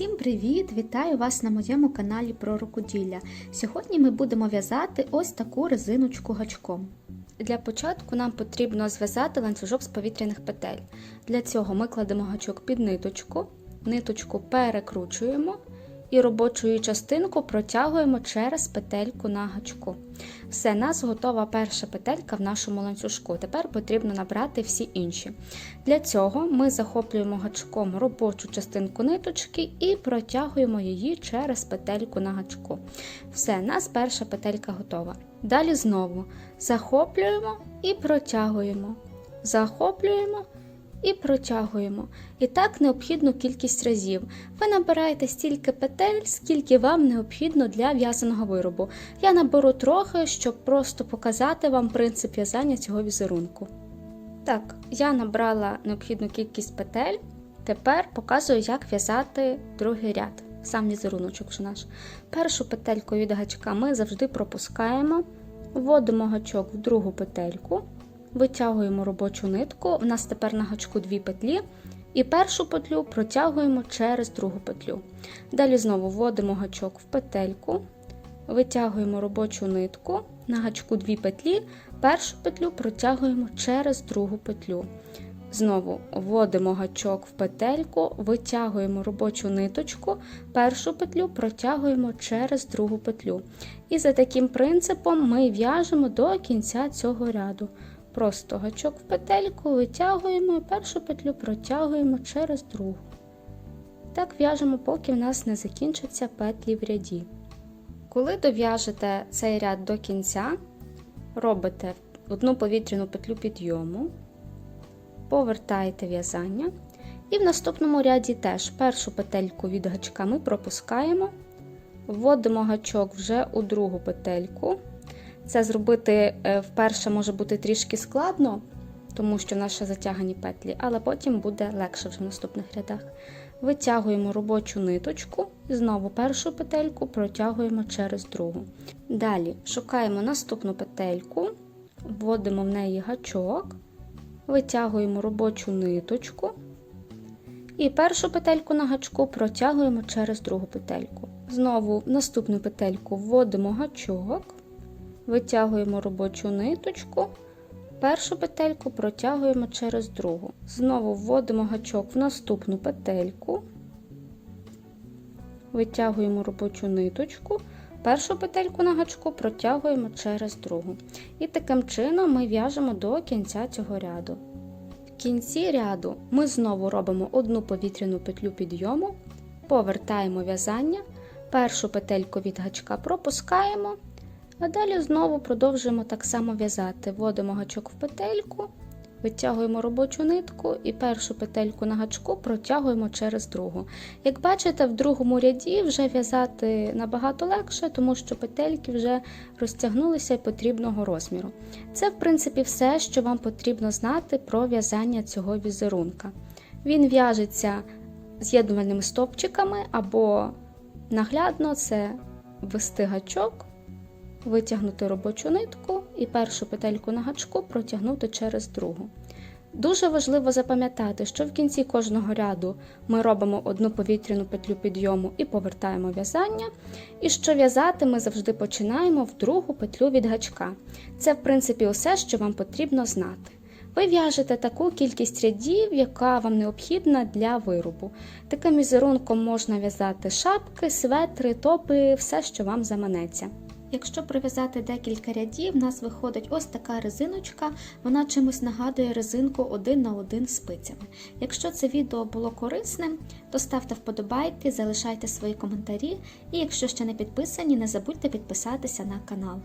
Всім привіт! Вітаю вас на моєму каналі про рукоділля. Сьогодні ми будемо в'язати ось таку резиночку гачком. Для початку нам потрібно зв'язати ланцюжок з повітряних петель. Для цього ми кладемо гачок під ниточку, ниточку перекручуємо і робочою частинку протягуємо через петельку на гачку. Все, нас готова перша петелька в нашому ланцюжку. Тепер потрібно набрати всі інші. Для цього ми захоплюємо гачком робочу частинку ниточки і протягуємо її через петельку на гачку. Все, нас перша петелька готова. Далі знову захоплюємо і протягуємо. Захоплюємо і протягуємо. І так необхідну кількість разів. Ви набираєте стільки петель, скільки вам необхідно для в'язаного виробу. Я наберу трохи, щоб просто показати вам принцип в'язання цього візерунку. Так, я набрала необхідну кількість петель. Тепер показую, як в'язати другий ряд, сам візеруночок вже наш. Першу петельку від гачка ми завжди пропускаємо, вводимо гачок в другу петельку, витягуємо робочу нитку. У нас тепер на гачку дві петлі. І першу петлю протягуємо через другу петлю. Далі знову вводимо гачок в петельку, витягуємо робочу нитку, на гачку дві петлі, першу петлю протягуємо через другу петлю. Знову вводимо гачок в петельку, витягуємо робочу ниточку, першу петлю протягуємо через другу петлю. І за таким принципом ми в'яжемо до кінця цього ряду. Просто гачок в петельку витягуємо і першу петлю протягуємо через другу. Так в'яжемо, поки в нас не закінчаться петлі в ряді. Коли дов'яжете цей ряд до кінця, робите одну повітряну петлю підйому, повертаєте в'язання. І в наступному ряді теж першу петельку від гачка ми пропускаємо, вводимо гачок вже у другу петельку. Це зробити е, вперше може бути трішки складно, тому що в нас ще затягані петлі, але потім буде легше вже в наступних рядах. Витягуємо робочу ниточку, і знову першу петельку протягуємо через другу. Далі шукаємо наступну петельку, вводимо в неї гачок, витягуємо робочу ниточку. І першу петельку на гачку протягуємо через другу петельку. Знову в наступну петельку вводимо гачок, витягуємо робочу ниточку, першу петельку протягуємо через другу. Знову вводимо гачок в наступну петельку, витягуємо робочу ниточку, першу петельку на гачку протягуємо через другу. І таким чином ми в'яжемо до кінця цього ряду. В кінці ряду ми знову робимо одну повітряну петлю підйому, повертаємо в'язання, першу петельку від гачка пропускаємо. А далі знову продовжуємо так само в'язати. Вводимо гачок в петельку, витягуємо робочу нитку і першу петельку на гачку протягуємо через другу. Як бачите, в другому ряді вже в'язати набагато легше, тому що петельки вже розтягнулися потрібного розміру. Це, в принципі, все, що вам потрібно знати про в'язання цього візерунка. Він в'яжеться з'єднувальними стовпчиками або наглядно це ввести гачок витягнути робочу нитку і першу петельку на гачку протягнути через другу. Дуже важливо запам'ятати, що в кінці кожного ряду ми робимо одну повітряну петлю підйому і повертаємо в'язання, і що в'язати ми завжди починаємо в другу петлю від гачка. Це, в принципі, усе, що вам потрібно знати. Ви в'яжете таку кількість рядів, яка вам необхідна для виробу. Таким візерунком можна в'язати шапки, светри, топи, все, що вам заманеться. Якщо прив'язати декілька рядів, в нас виходить ось така резиночка, вона чимось нагадує резинку один на один спицями. Якщо це відео було корисним, то ставте вподобайки, залишайте свої коментарі, і якщо ще не підписані, не забудьте підписатися на канал.